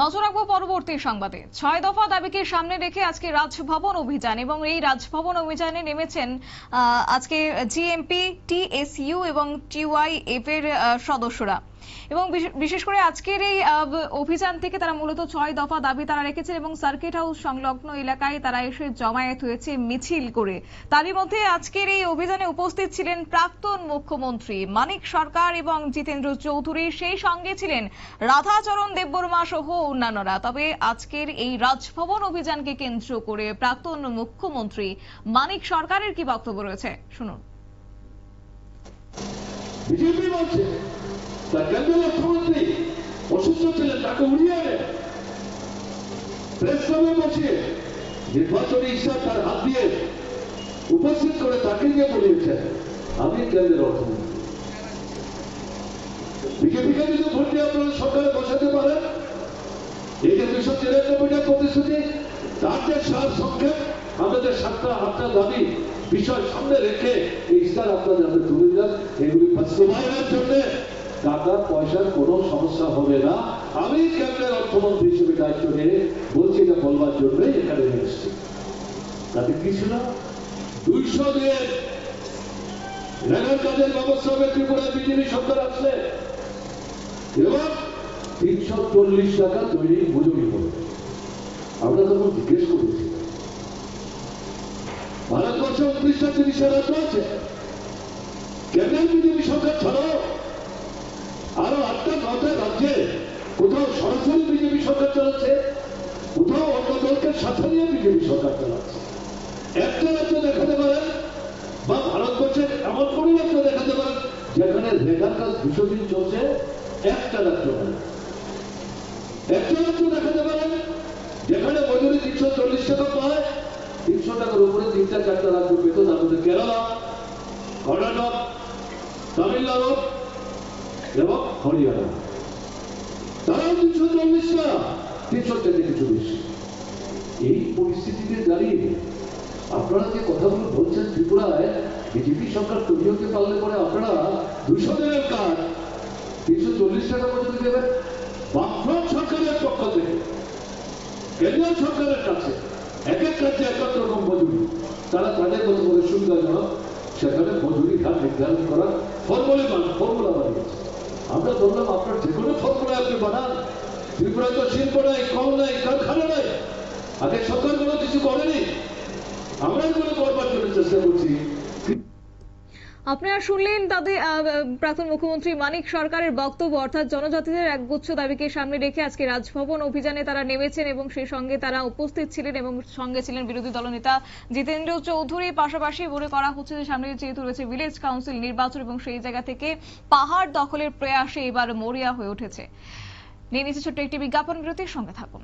নজর রাখব পরবর্তী সংবাদে। ছয় দফা দাবিকে সামনে রেখে আজকে রাজভবন অভিযান এবং এই রাজভবন অভিযানে নেমেছেন আজকে জিএমপি টিএসইউ এবং টিওয়াইএফ এর সদস্যরা। এবং বিশেষ করে আজকের এই অভিযান থেকে তারা মূলত ছয় দফা দাবি তারা রেখেছেন এবং সার্কিট হাউস সংলগ্ন এলাকায় তারা এসে জমায়েত হয়েছে মিছিল করে। তারই মধ্যে আজকের এই অভিযানে উপস্থিত ছিলেন প্রাক্তন মুখ্যমন্ত্রী মানিক সরকার এবং জিতেন্দ্র চৌধুরী। সেই সঙ্গে ছিলেন রাধাচরণ দেববর্মা সহ অন্যান্যরা। তবে আজকের এই রাজভবন অভিযানকে কেন্দ্র করে প্রাক্তন মুখ্যমন্ত্রী মানিক সরকারের কি বক্তব্য রয়েছে? শুনুন। বিজেপি বলছে তার কেন্দ্রীয় অর্থমন্ত্রী অসুস্থ ছিলেন তাকে উড়িয়ে আনে প্রেস ক্লাবে বসিয়ে নির্বাচনী ইচ্ছা তার হাত দিয়ে উপস্থিত করে তাকে গিয়ে বলিয়েছেন। আমি কেন্দ্রের অর্থমন্ত্রী যদি ভোট দিয়ে আপনারা সরকারে বসাতে পারেন, এই যে তিরানব্বইটা প্রতিশ্রুতি, তার যে সার সংক্ষেপ আমাদের সাতটা আটটা দাবি বিষয় সামনে রেখে এই হাতে তুলে দিলাম। এগুলি বাস্তবায়নের জন্য টাকা, পয়সার কোনো সমস্যা হবে না। আমি কেন্দ্রের অর্থমন্ত্রী হিসেবে দায়িত্ব নিয়ে বলছি, এটা বলবার জন্যই এখানে এসেছি। তাতে কি ছিল দুইশো রেগার কাজের ব্যবস্থা হবে, ত্রিপুরায় বিজেপি সরকার তিনশো চল্লিশ টাকা তৈরি মজুরি করবে আমরা তখন জিজ্ঞেস করেছি। ভারতবর্ষে উনত্রিশটা, তিরিশটা রাজ্য আছে। কেন্দ্রের বিজেপি সরকার ছাড়াও আরও আটটা নটা রাজ্যে, কোথাও সরাসরি বিজেপি সরকার চালাচ্ছে, কোথাও অন্য দলকে সাথে নিয়ে বিজেপি সরকার চালাচ্ছে। একটা রাজ্য দেখাতে পারেন, বা ভারতবর্ষের এমন কোন রাজ্য দেখাতে পারেন, যেখানে রেখার কাজ দুশো দিন চলছে, একটা রাজ্য একটা রাজ্য দেখাতে পারেন, যেখানে মজুরি তিনশো চল্লিশ টাকা পায়, তিনশো টাকার উপরে তিনটা চারটা রাজ্য পেত তার মধ্যে কেরালা, কর্ণাটক, তামিলনাড়ু এবং হরিয়ানা তারাও তিনশো চল্লিশ টাকা তিনশো থেকে কিছু এই পরিস্থিতিতে দাঁড়িয়ে আপনারা যে কথাগুলো বলছেন ত্রিপুরায় বিজেপি সরকার তৈরি হতে পারলে পরে আপনারা দুশো দিনের কাজ তিনশো চল্লিশ টাকা পর্যন্ত দেবেন বামফ্রন্ট সরকারের পক্ষ থেকে কেন্দ্রীয় সরকারের কাছে এক এক রাজ্যে এক রকম মজুরি তারা তাদের মতো করে সুবিধাজনক সেখানে মজুরি হার নির্ধারণ করার ফর্মুলা ফর্মুলা বানিয়েছে আমরা বললাম, আপনার যে কোনো ফর্মুলা আপনি বানান। ত্রিপুরায় তো শিল্প নাই কম নাই, কারখানা নাই। আগে সরকার কোনো কিছু করেনি। আমরা এগুলো করবার জন্য চেষ্টা করছি। আপনারা শুনলেন তাদের প্রাক্তন মুখ্যমন্ত্রী মানিক সরকারের বক্তব্য, অর্থাৎ জনজাতিদের একগুচ্ছ দাবিকে সামনে রেখে আজকে রাজভবন অভিযানে তারা নেমেছেন এবং সেই সঙ্গে তারা উপস্থিত ছিলেন এবং সঙ্গে ছিলেন বিরোধী দলনেতা জিতেন্দ্র চৌধুরী। পাশাপাশি মনে করা হচ্ছে যে সামনে যেহেতু রয়েছে ভিলেজ কাউন্সিল নির্বাচন এবং সেই জায়গা থেকে পাহাড় দখলের প্রয়াসে এবার মরিয়া হয়ে উঠেছে। নিয়ে নিচ্ছে ছোট্ট একটি বিজ্ঞাপন বিরতির সঙ্গে থাকুন।